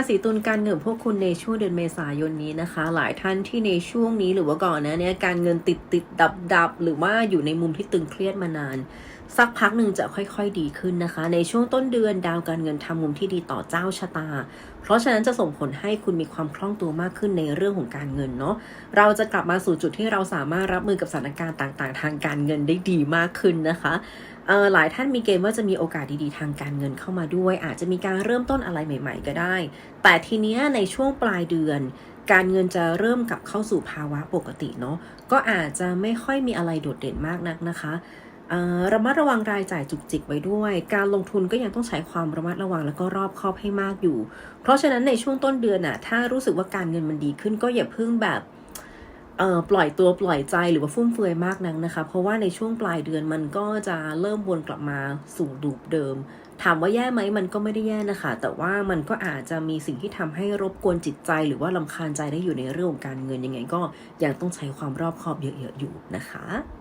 ราศีตุลการเงินพวกคุณในช่วงเดือนเมษายนนี้นะคะ หลายท่านที่ในช่วงนี้หรือว่าก่อนนะเนี่ยการเงินติดติดดับดับหรือว่าอยู่ในมุมที่ตึงเครียดมานาน สักพักหนึ่งจะค่อยๆดีขึ้นนะคะ ในช่วงต้นเดือนดาวการเงินทำมุมที่ดีต่อเจ้าชะตา เพราะฉะนั้นจะส่งผลให้คุณมีความคล่องตัวมากขึ้นในเรื่องของการเงินเนาะเราจะกลับมาสู่จุดที่เราสามารถรับมือกับสถานการณ์ต่าง ๆ ทางการเงินได้ดีมากขึ้นนะคะ หลายท่านมีเกณฑ์ว่าจะมีโอกาสดีๆ ทางการเงินเข้ามาด้วย อาจจะมีการเริ่มต้นอะไรใหม่ ๆ ก็ได้ แต่ทีเนี้ยในช่วงปลายเดือน การเงินจะเริ่มกลับเข้าสู่ภาวะปกติเนาะก็อาจจะไม่ค่อยมีอะไรโดดเด่นมากนักนะคะระมัดระวังรายจ่ายจุกจิกไว้ด้วย การลงทุนก็ยังต้องใช้ความระมัดระวังแล้วก็รอบคอบให้มากอยู่ เพราะฉะนั้นในช่วงต้นเดือนน่ะถ้ารู้สึกว่าการเงินมันดีขึ้นก็อย่าเพิ่งแบบ ปล่อยตัวปล่อยใจหรือว่าฟุ่มเฟือยมากนักนะคะ เพราะว่าในช่วงปลายเดือนมันก็จะเริ่มวนกลับมาสู่ดูปเดิม ถามว่าแย่ไหมมันก็ไม่ได้แย่นะคะ แต่ว่ามันก็อาจจะมีสิ่งที่ทำให้รบกวนจิตใจหรือว่าลำคาญใจได้อยู่ในเรื่องของการเงินยังไงก็ยังต้องใช้ความรอบคอบเยอะๆอยู่นะคะ